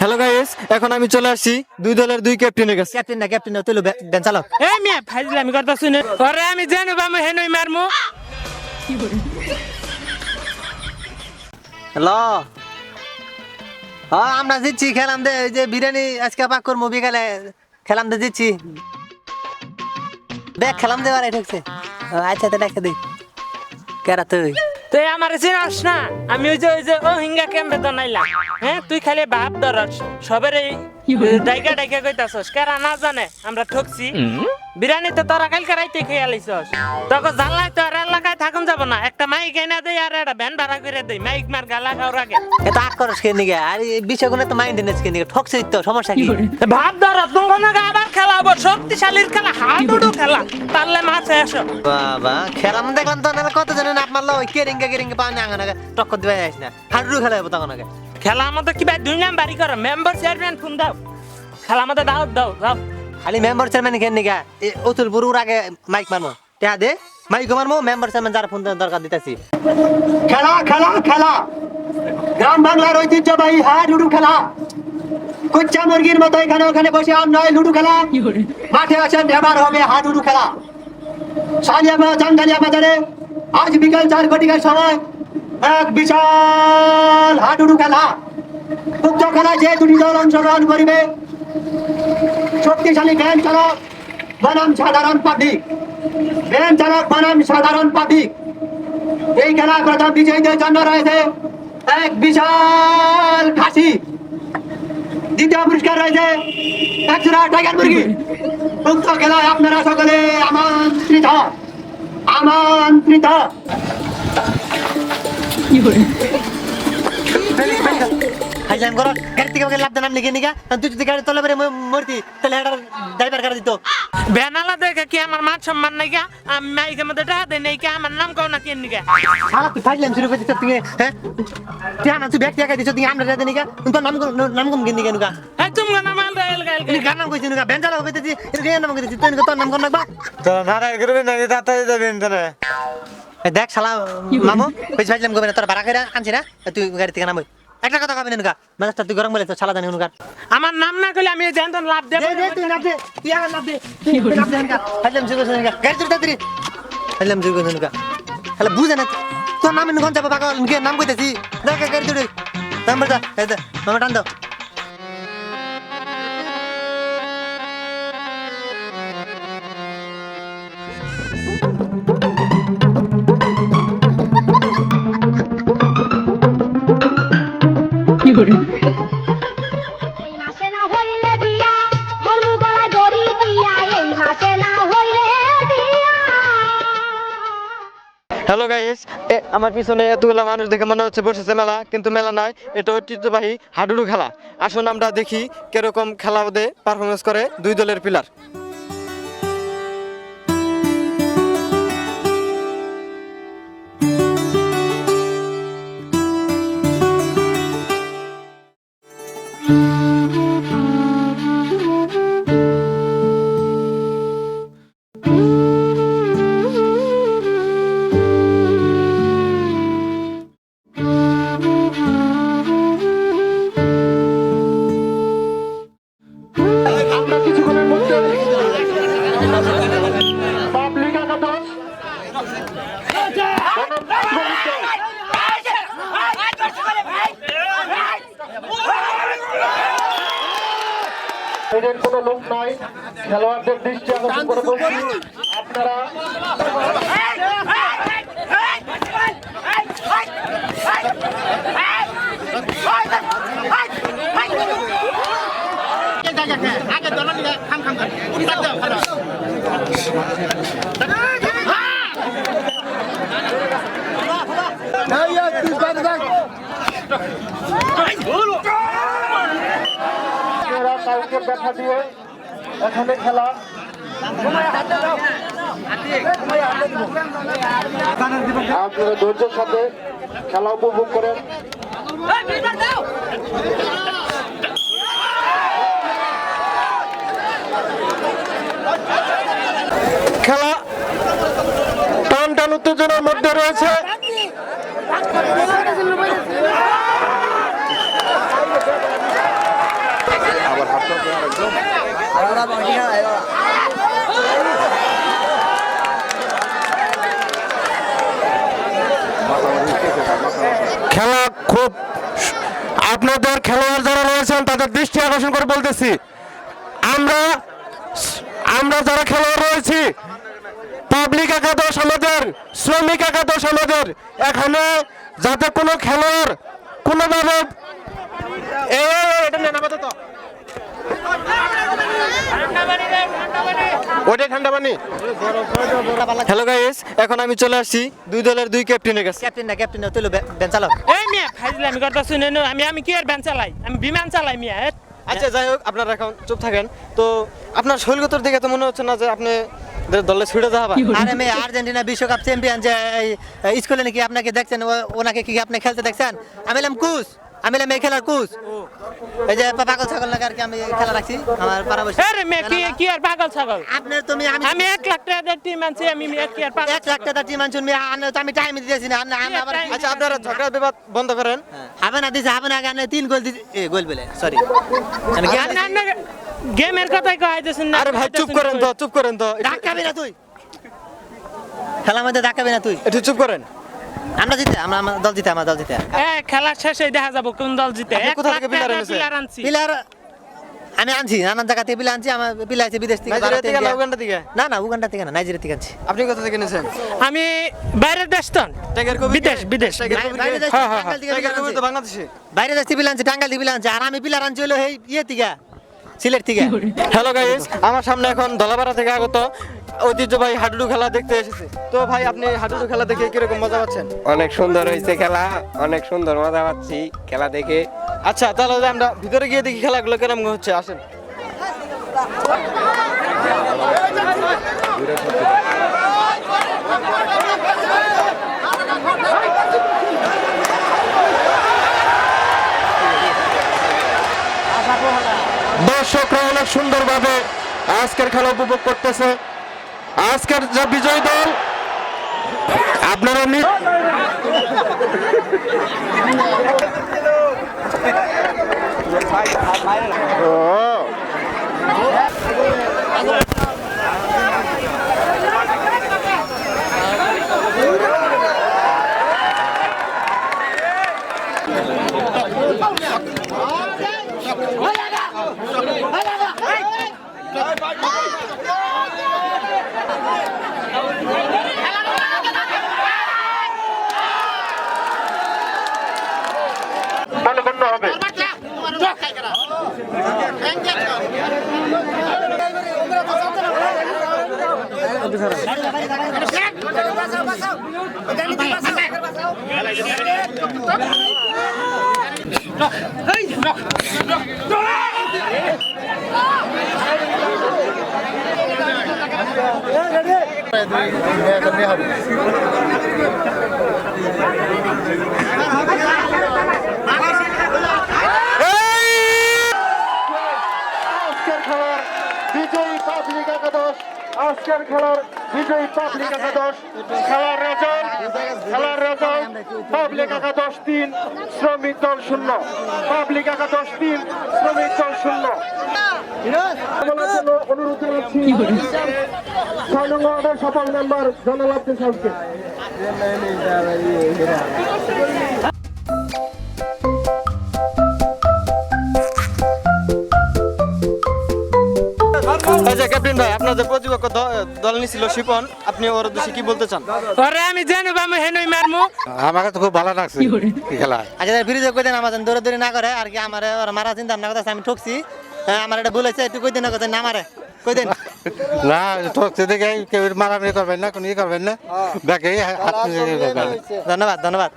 Hello guys এখন আমি চলে আসি দুই দলের দুই ক্যাপ্টেনের কাছে। ক্যাপ্টেন না ক্যাপ্টেন না তুই বেন চালাও। এ মিয়া ফাইজলে আমি কথা শুনে ওরে আমি জানো বামু হেনই মারমু। হ্যালো। হ্যাঁ আমরা জিতছি খেলাম দে ওই যে বিরিয়ানি আজকে পাক করব বিকালে। খেলাম দে জিতছি। দেখ খেলাম দে বারে ঠকছে। আচ্ছা তো দেখে দিই। কেরা তুই? তুই আমার চিনস না? আমি ওই যে ওই যে ও হিঙ্গা কেমবে হ্যাঁ তুই খালি ভাব ধরস। সবের এই ডাইকা ডাইকা কইতাছস কারা না জানে আমরা ঠকছি। বিরিয়ানি তো তোরা কালকে রাইতে খেয়ে আলিছস। তখন জানলাই তো আর এলাকায় থাকুন যাব না। একটা মাইক এনে দেই আর একটা ভ্যান ভাড়া করে দেই। মাইক মার গালা খাওয়ার আগে। এত আট করস কে নিগে। আর এই বিষয়গুলো তো মাইন্ড নেস কে নিগে। ঠকছে তো সমস্যা কি? ভাব ধর তোমার আবার খেলা হব। শক্তিশালীর খেলা হাডুডু খেলা। পারলে মাছে এসো। বাবা খেলাম দেখলাম তো না কত জনের নাপ মারলো? ওই কেরিঙ্গা কেরিঙ্গা পাওয়া না আগে টক্কর দিবে যাইস না। হাডুডু খেলা যাব তখন আগে। খেলা আমাদের কি ভাই দুই নাম বাড়ি করো মেম্বার চেয়ারম্যান ফোন দাও। খেলা আমাদের দাও দাও দাও। খালি মেম্বার চেয়ারম্যান কেন নিগা? অতুল বুড়ুর আগে মাইক মারমো। টেহা দে মাইক মারমো মেম্বার চেয়ারম্যান যার ফোন দরকার দিতেছি। খেলা খেলা খেলা। গ্রাম বাংলার ঐতিহ্যবাহী হ্যাঁ লুডু খেলা। কুচ্চা মুরগির মতো এখানে ওখানে বসে আর নয় লুডু খেলা। মাঠে আছেন এবার হবে হা লুডু খেলা। সালিয়াবাদ জাঙ্গালিয়া বাজারে আজ বিকাল চার ঘটিকার সময় এক বিশাল হাডুডু খেলা। উক্ত খেলায় যে দুটি দল অংশগ্রহণ করিবে, শক্তিশালী ভ্যান চালক বনাম সাধারণ পাবলিক ভ্যান চালক বনাম সাধারণ পাবলিক এই খেলা প্রথম বিজয়ীদের জন্য রয়েছে এক বিশাল খাসি। দ্বিতীয় পুরস্কার রয়েছে একজোড়া টাইগার মুরগি। উক্ত খেলায় আপনারা সকলে আমন্ত্রিত। আমন্ত্রিত। খাইলাম করো গাড়ি থেকে লাভ নাম লিখে নিগা তুই যদি গাড়ি তলে বেরে মরতি তাহলে এটা ড্রাইভার গাড়ি দিত বেনালা দেখে কি আমার মান সম্মান নাই গা আমি মাইকের মধ্যে টাকা দেই নাই আমার নাম কও না কেন নিগা শালা তুই ফাইলাম শুরু করে দিছ তুই হ্যাঁ তুই না তুই ব্যক্তি একা দিছ তুই আমরা রাতে নিগা তোর নাম নাম কম কিন নিগা নুগা এই তুমি না মাল রেল গাল তুই নাম কইছিস নুগা বেঞ্জালা কইতেছি এর নাম কইতেছি তুই তোর নাম কোন নাকবা তো নারায় করবেন না তাড়াতাড়ি যাবেন তাহলে এই দেখ শালা মামু কইছ ফাইলাম কইবে না তোর ভাড়া করে আনছি না? তুই গাড়ি থেকে নামই একটা কথা কবি না নুগা মেজাজটা তুই গরম বলে তো শালা জানি নুগা আমার নাম না কইলে আমি জানতো লাভ দেব দে তুই নাম দে তুই আগে নাম দে নাম দে ফাইলাম শুরু করে গাড়ি তুই তাড়াতাড়ি ফাইলাম শুরু করে শালা বুঝে না তোর নাম নুগা যাবে পাগল নুগে নাম কইতেছি? দেখ গাড়ি তুই নাম্বার দা এই দে মামা টান দাও। এই মাসে হ্যালো গাইস আমার পিছনে এতগুলো মানুষ দেখে মনে হচ্ছে বসেছে মেলা কিন্তু মেলা নয় এটা ঐতিহ্যবাহী হাডুডু খেলা। আসুন আমরা দেখি কীরকম খেলা ওদের পারফরমেন্স করে দুই দলের প্লেয়ার খেলোয়াড়দের দৃষ্টি আকর্ষণ করে বলছি আপনারা আপনারা কাউকে দেখা দিয়ে এখানে খেলা। আপনারা ধৈর্যের সাথে খেলা উপভোগ করেন। খেলা টান টান উত্তেজনার মধ্যে রয়েছে আপনাদের খেলোয়াড় যারা রয়েছেন তাদের দৃষ্টি আকর্ষণ করে বলতেছি, আমরা আমরা যারা খেলোয়াড় রয়েছি পাবলিক একাদশ আমাদের, শ্রমিক একাদশ আমাদের, এখানে যাতে কোনো খেলোয়াড় কোনোভাবে এটা নেন আপাতত। ওইটাই ঠান্ডা পানি? হ্যালো গাইস এখন আমি চলে আসছি দুই দলের দুই ক্যাপ্টেনের কাছে। ক্যাপ্টেন না ক্যাপ্টেন না তুই বেন চালাও এই মিয়া ফাইজলে আমি কথা শুনে নো আমি আমি কি আর চালাই? আমি বিমান চালাই মিয়া আচ্ছা যাই হোক আপনারা এখন চুপ থাকেন। তো আপনার শৈলগতর দিকে তো মনে হচ্ছে না যে আপনি দলে ছুটে যাওয়া আরে মেয়ে আর্জেন্টিনা বিশ্বকাপ চ্যাম্পিয়ন যে স্কুলে নাকি আপনাকে দেখছেন ওনাকে কি আপনি খেলতে দেখছেন? আমি এলাম কুস। আমি এলাম এই খেলার কুস এই যে পাগল ছাগল লাগা আর কি আমি খেলা রাখছি আমার পাড়াবসী আরে মিয়া কি কি আর পাগল ছাগল? আপনার তুমি আমি আমি এক লাখ টাকা টিম আনছি আমি মিয়া কি আর পাগল এক লাখ টাকা টিম আনছুন মেয়ে আনে তো আমি টাইম দিতেছি না আমি আবার? আচ্ছা আপনারা ঝগড়া বিবাদ বন্ধ করেন। হবে না দিছে হবে না কেন তিন গোল দিছে এ গোল বলে সরি আমি আর না গেমের কথাই কইতেছেন না আরে ভাই চুপ করেন তো চুপ করেন তো। ধাক্কাবি না তুই। খেলার মধ্যে ধাক্কাবি না তুই। একটু চুপ করেন। আমরা জিতে আমরা আমার দল জিতে আমার দল জিতে। এ খেলা শেষে দেখা যাব কোন দল জিতে। কোথা থেকে এনেছেন? আনছি। পিলার আমি আনছি নানান জায়গা থেকে পিলা আনছি আমার পিলা আছে বিদেশ থেকে ভারত, থেকে উগান্ডা থেকে? না না উগান্ডা থেকে না নাইজেরিয়া থেকে আনছি। আপনি কোথা থেকে নিয়েছেন আমি বাইরের দেশ তো। টাইগার কবি বিদেশ বিদেশ। বাই- বাইরে যাচ্ছি, হ্যাঁ, হ্যাঁ, টাঙ্গাইল থেকে টাইগার পিলা আনছি। বাংলাদেশে। যাচ্ছি পিলা আনছি টাঙ্গাইল থেকে পিলা আনছি। আর আমি পিলার আনছি হলো এই ইয়ে থেকে। সিলেট থেকে। হ্যালো গাইস আমার সামনে এখন দলাপাড়া থেকে আগত ঐতিহ্যবাহী হাডুডু খেলা দেখতে এসেছে। তো ভাই আপনি হাডুডু খেলা দেখে কীরকম মজা পাচ্ছেন? অনেক সুন্দর হয়েছে খেলা অনেক সুন্দর মজা পাচ্ছি খেলা দেখে। আচ্ছা তাহলে আমরা ভিতরে গিয়ে দেখি খেলাগুলো কেরকম হচ্ছে আসেন। দর্শকরা অনেক সুন্দরভাবে আজকের খেলা উপভোগ করতেছে। আজকের যে বিজয়ী দল আপনারা নি- মনোগণ্য হবে আজকের খেলার বিজয়ী পাবলিক একাদশ। আজকের খেলার বিজয়ী পাবলিক একাদশ। খেলার রেজাল্ট খেলার রেজাল্ট পাবলিক একাদশ তিন শ্রমিক দল শূন্য। পাবলিক একাদশ তিন শ্রমিক দল শূন্য। অনুরোধ জানাচ্ছি ছয় নং ওয়ার্ডের সফল মেম্বার জনাল আব্দুল সাহেবকে এই যে ক্যাপ্টেন ভাই আপনার প্রতিপক্ষ দল নিছিল শিপন আপনি ওর উদ্দেশ্যে কি বলতে চান? আমি জানি আমি হেনই মারমু। আমাকে তো খুব ভালো লাগছে খেলা আচ্ছা ফিরে কই দেন আমার দৌড়ে দৌড়ে না করে আর কি আমার ওরা মারা চিন্তা ভাবনা করতেছে আমি ঠকছি। হ্যাঁ আমার এটা ভুল হয়েছে একটু কই দেন না কথা না মারে। কই দেন? না ঠকছে দেখে কেউ মারামারি করবেন না কোনো ই করবেন না। দেখে ধন্যবাদ ধন্যবাদ।